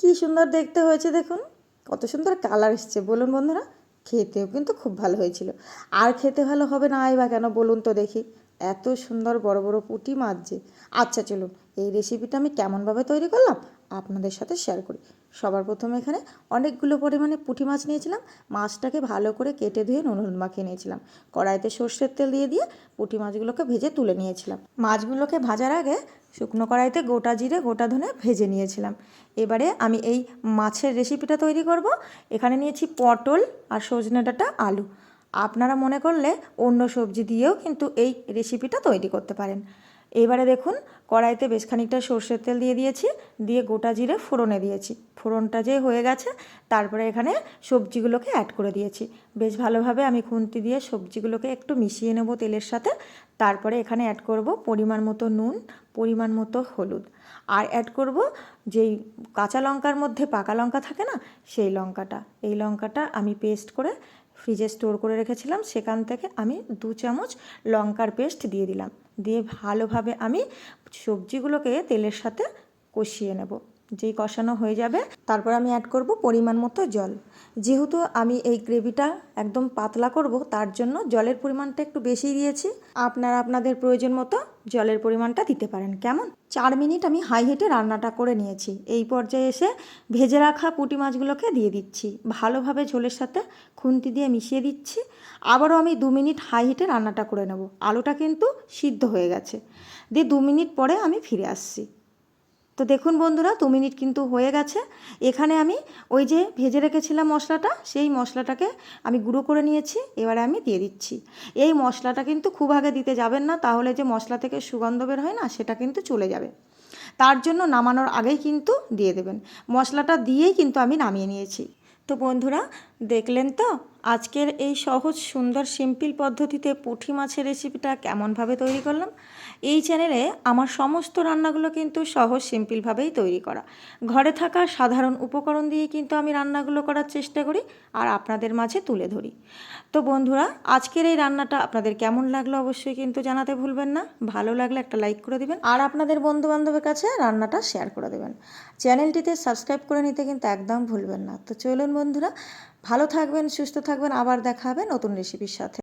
কি সুন্দর দেখতে হয়েছে দেখুন। কত সুন্দর কালার এসছে। বলুন বন্ধুরা, খেতেও কিন্তু খুব ভালো হয়েছিল। আর খেতে ভালো হবে না আই বা কেন? বলুন তো দেখি। এত সুন্দর বড় বড় পুঁটি মাছ যে আচ্ছা চলুন, এই রেসিপিটা আমি কেমনভাবে তৈরি করলাম আপনাদের সাথে শেয়ার করি। সবার প্রথমে এখানে অনেকগুলো পরিমাণে পুঁটি মাছ নিয়েছিলাম। মাছটাকে ভালো করে কেটে ধুয়ে নুন হলুদ মাখিয়ে নিয়েছিলাম। কড়াইতে সর্ষের তেল দিয়ে দিয়ে পুঁটি মাছগুলোকে ভেজে তুলে নিয়েছিলাম। মাছগুলোকে ভাজার আগে শুকনো কড়াইতে গোটা জিরে, গোটা ধনে ভেজে নিয়েছিলাম। এবারে আমি এই মাছের রেসিপিটা তৈরি করব। এখানে নিয়েছি পটল আর সজনে ডাঁটা আলু। আপনারা মনে করলে অন্য সবজি দিয়েও কিন্তু এই রেসিপিটা তৈরি করতে পারেন। এবারে দেখুন, কড়াইতে বেশ খানিকটা সর্ষের তেল দিয়ে দিয়েছি, দিয়ে গোটা জিরে ফোড়নে দিয়েছি। ফোড়নটা যে হয়ে গেছে, তারপরে এখানে সবজিগুলোকে অ্যাড করে দিয়েছি। বেশ ভালোভাবে আমি খুন্তি দিয়ে সবজিগুলোকে একটু মিশিয়ে নেব তেলের সাথে। তারপরে এখানে অ্যাড করব পরিমাণ মতো নুন, পরিমাণ মতো হলুদ। আর অ্যাড করব যেই কাঁচা লঙ্কার মধ্যে পাকা লঙ্কা থাকে না, সেই লঙ্কাটা। এই লঙ্কাটা আমি পেস্ট করে ফ্রিজে স্টোর করে রেখেছিলাম, সেখান থেকে আমি দু চামচ লঙ্কার পেস্ট দিয়ে দিলাম। দিয়ে ভালোভাবে আমি সবজিগুলোকে তেলের সাথে কষিয়ে নেব। যেই কষানো হয়ে যাবে, তারপর আমি অ্যাড করব পরিমাণ মতো জল। যেহেতু আমি এই গ্রেভিটা একদম পাতলা করব, তার জন্য জলের পরিমাণটা একটু বেশি দিয়েছি। আপনারা আপনাদের প্রয়োজন মতো জলের পরিমাণটা দিতে পারেন। কেমন? চার মিনিট আমি হাই হিটে রান্নাটা করে নিয়েছি। এই পর্যায়ে এসে ভেজে রাখা পুঁটি মাছগুলোকে দিয়ে দিচ্ছি। ভালোভাবে ঝোলের সাথে খুন্তি দিয়ে মিশিয়ে দিচ্ছি। আবারও আমি দু মিনিট হাই হিটে রান্নাটা করে নেব। আলুটা কিন্তু সিদ্ধ হয়ে গেছে। দিয়ে দু মিনিট পরে আমি ফিরে আসছি। তো দেখুন বন্ধুরা, দু মিনিট কিন্তু হয়ে গেছে। এখানে আমি ওই যে ভেজে রেখেছিলাম মশলাটা, সেই মশলাটাকে আমি গুঁড়ো করে নিয়েছি, এবারে আমি দিয়ে দিচ্ছি। এই মশলাটা কিন্তু খুব আগে দিতে যাবেন না, তাহলে যে মশলা থেকে সুগন্ধ বের হয় না, সেটা কিন্তু চলে যাবে। তার জন্য নামানোর আগেই কিন্তু দিয়ে দেবেন। মশলাটা দিয়েই কিন্তু আমি নামিয়ে নিয়েছি। তো বন্ধুরা, দেখলেন তো? আজকের এই সহজ, সুন্দর, সিম্পল পদ্ধতিতে পুঁটি মাছের রেসিপিটা কেমনভাবে তৈরি করলাম? এই চ্যানেলে আমার সমস্ত রান্নাগুলো কিন্তু সহজ, সিম্পলভাবেই তৈরি করা। ঘরে থাকা সাধারণ উপকরণ দিয়ে কিন্তু আমি রান্নাগুলো করার চেষ্টা করি আর আপনাদের মাঝে তুলে ধরি। তো বন্ধুরা, আজকের এই রান্নাটা আপনাদের কেমন লাগল অবশ্যই কিন্তু জানাতে ভুলবেন না। ভালো লাগলে একটা লাইক করে দিবেন আর আপনাদের বন্ধু বান্ধবের কাছে রান্নাটা শেয়ার করে দেবেন। চ্যানেলটিতে সাবস্ক্রাইব করে নিতে কিন্তু একদম ভুলবেন না। তো চলুন বন্ধুরা ভালো থাকবেন সুস্থ থাকবেন আবার দেখা হবে নতুন রেসিপির সাথে।